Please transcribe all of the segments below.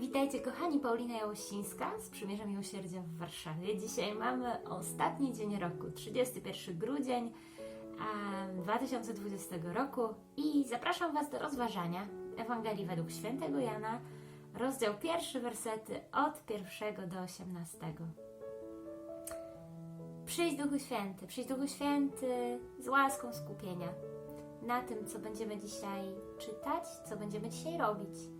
Witajcie kochani, Paulina Jałosińska z Przymierza Miłosierdzia w Warszawie. Dzisiaj mamy ostatni dzień roku, 31 grudzień em, 2020 roku i zapraszam Was do rozważania Ewangelii według świętego Jana, rozdział pierwszy, wersety od pierwszego do 18. Przyjdź Duchu Święty, przyjdź Duchu Święty z łaską skupienia na tym, co będziemy dzisiaj czytać, co będziemy dzisiaj robić.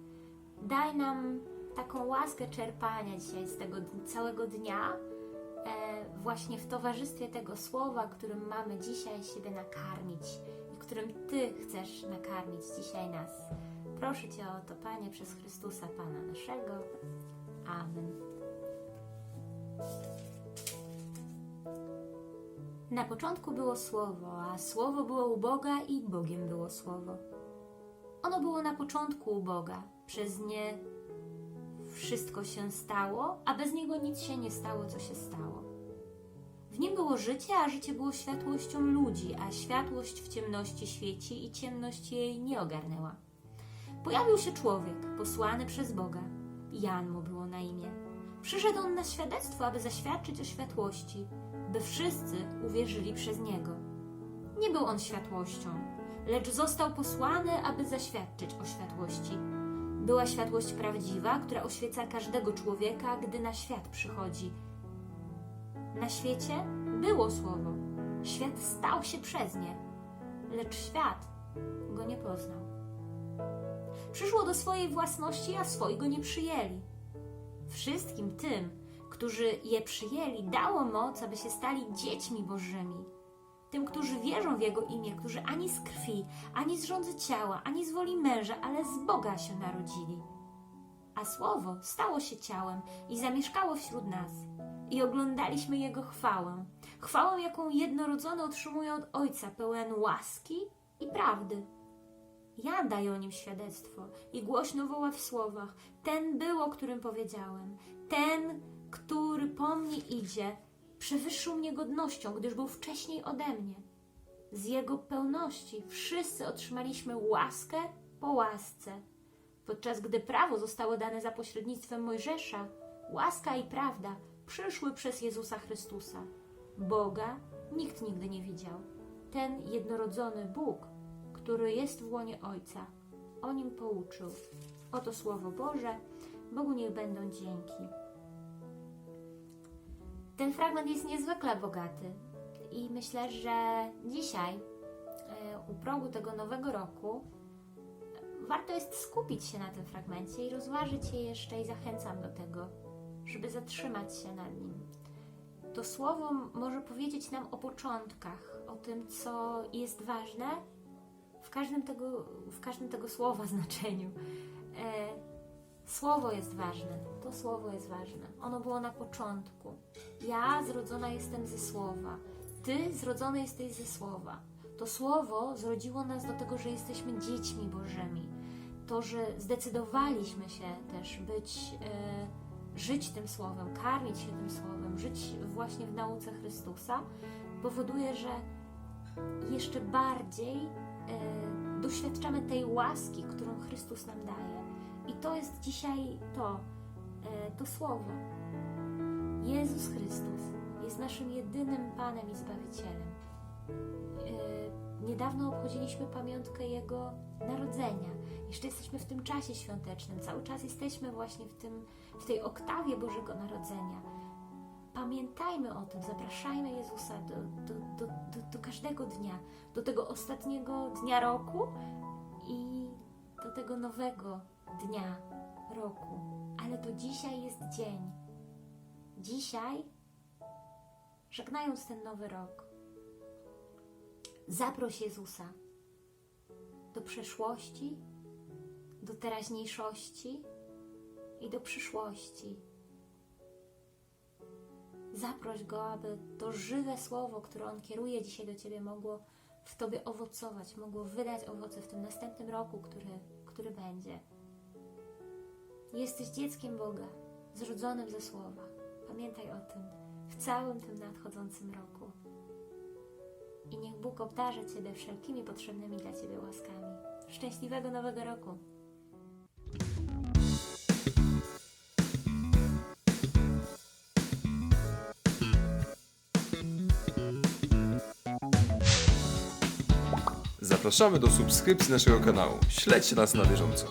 Daj nam taką łaskę czerpania dzisiaj z tego całego dnia, e, właśnie w towarzystwie tego słowa, którym mamy dzisiaj siebie nakarmić i którym Ty chcesz nakarmić dzisiaj nas. Proszę Cię o to, Panie, przez Chrystusa Pana naszego. Amen. Na początku było Słowo, a Słowo było u Boga i Bogiem było Słowo. Ono było na początku u Boga. Przez nie wszystko się stało, a bez niego nic się nie stało, co się stało. W nim było życie, a życie było światłością ludzi, a światłość w ciemności świeci i ciemność jej nie ogarnęła. Pojawił się człowiek, posłany przez Boga. Jan mu było na imię. Przyszedł on na świadectwo, aby zaświadczyć o światłości, by wszyscy uwierzyli przez niego. Nie był on światłością, lecz został posłany, aby zaświadczyć o światłości. Była światłość prawdziwa, która oświeca każdego człowieka, gdy na świat przychodzi. Na świecie było słowo. Świat stał się przez nie, lecz świat go nie poznał. Przyszło do swojej własności, a swoi go nie przyjęli. Wszystkim tym, którzy je przyjęli, dało moc, aby się stali dziećmi Bożymi tym, którzy wierzą w Jego imię, którzy ani z krwi, ani z rządzy ciała, ani z woli męża, ale z Boga się narodzili. A Słowo stało się ciałem i zamieszkało wśród nas. I oglądaliśmy Jego chwałę. Chwałę, jaką jednorodzony otrzymuje od Ojca, pełen łaski i prawdy. Jan daje o nim świadectwo i głośno woła w słowach: Ten był, o którym powiedziałem, ten, który po mnie idzie, przewyższył mnie godnością, gdyż był wcześniej ode mnie. Z jego pełności wszyscy otrzymaliśmy łaskę po łasce. Podczas gdy prawo zostało dane za pośrednictwem Mojżesza, łaska i prawda przyszły przez Jezusa Chrystusa. Boga nikt nigdy nie widział. Ten jednorodzony Bóg, który jest w łonie Ojca, o nim pouczył. Oto Słowo Boże, Bogu niech będą dzięki. Ten fragment jest niezwykle bogaty i myślę, że dzisiaj, e, u progu tego nowego roku, warto jest skupić się na tym fragmencie i rozważyć je jeszcze i zachęcam do tego, żeby zatrzymać się nad nim. To słowo może powiedzieć nam o początkach, o tym, co jest ważne w każdym tego, w każdym tego słowa znaczeniu. Słowo jest ważne, to słowo jest ważne. Ono było na początku. Ja zrodzona jestem ze słowa, ty zrodzony jesteś ze słowa. To słowo zrodziło nas do tego, że jesteśmy dziećmi Bożymi. To, że zdecydowaliśmy się też być, e, żyć tym słowem, karmić się tym słowem, żyć właśnie w nauce Chrystusa, powoduje, że jeszcze bardziej e, doświadczamy tej łaski, którą Chrystus nam daje. I to jest dzisiaj to, e, to słowo. Jezus Chrystus jest naszym jedynym Panem i Zbawicielem. E, Niedawno obchodziliśmy pamiątkę Jego narodzenia. Jeszcze jesteśmy w tym czasie świątecznym. Cały czas jesteśmy właśnie w, tym, w tej oktawie Bożego Narodzenia. Pamiętajmy o tym, zapraszajmy Jezusa do, do, do, do, do każdego dnia, do tego ostatniego dnia roku i do tego nowego dnia roku. Ale to dzisiaj jest dzień. Dzisiaj, żegnając ten nowy rok, zaproś Jezusa do przeszłości, do teraźniejszości i do przyszłości. Zaproś Go, aby to żywe słowo, które On kieruje dzisiaj do Ciebie, mogło w Tobie owocować, mogło wydać owoce w tym następnym roku, który, który będzie. Jesteś dzieckiem Boga, zrodzonym ze Słowa. Pamiętaj o tym w całym tym nadchodzącym roku. I niech Bóg obdarza Ciebie wszelkimi potrzebnymi dla Ciebie łaskami. Szczęśliwego Nowego Roku! Zapraszamy do subskrypcji naszego kanału. Śledźcie nas na bieżąco.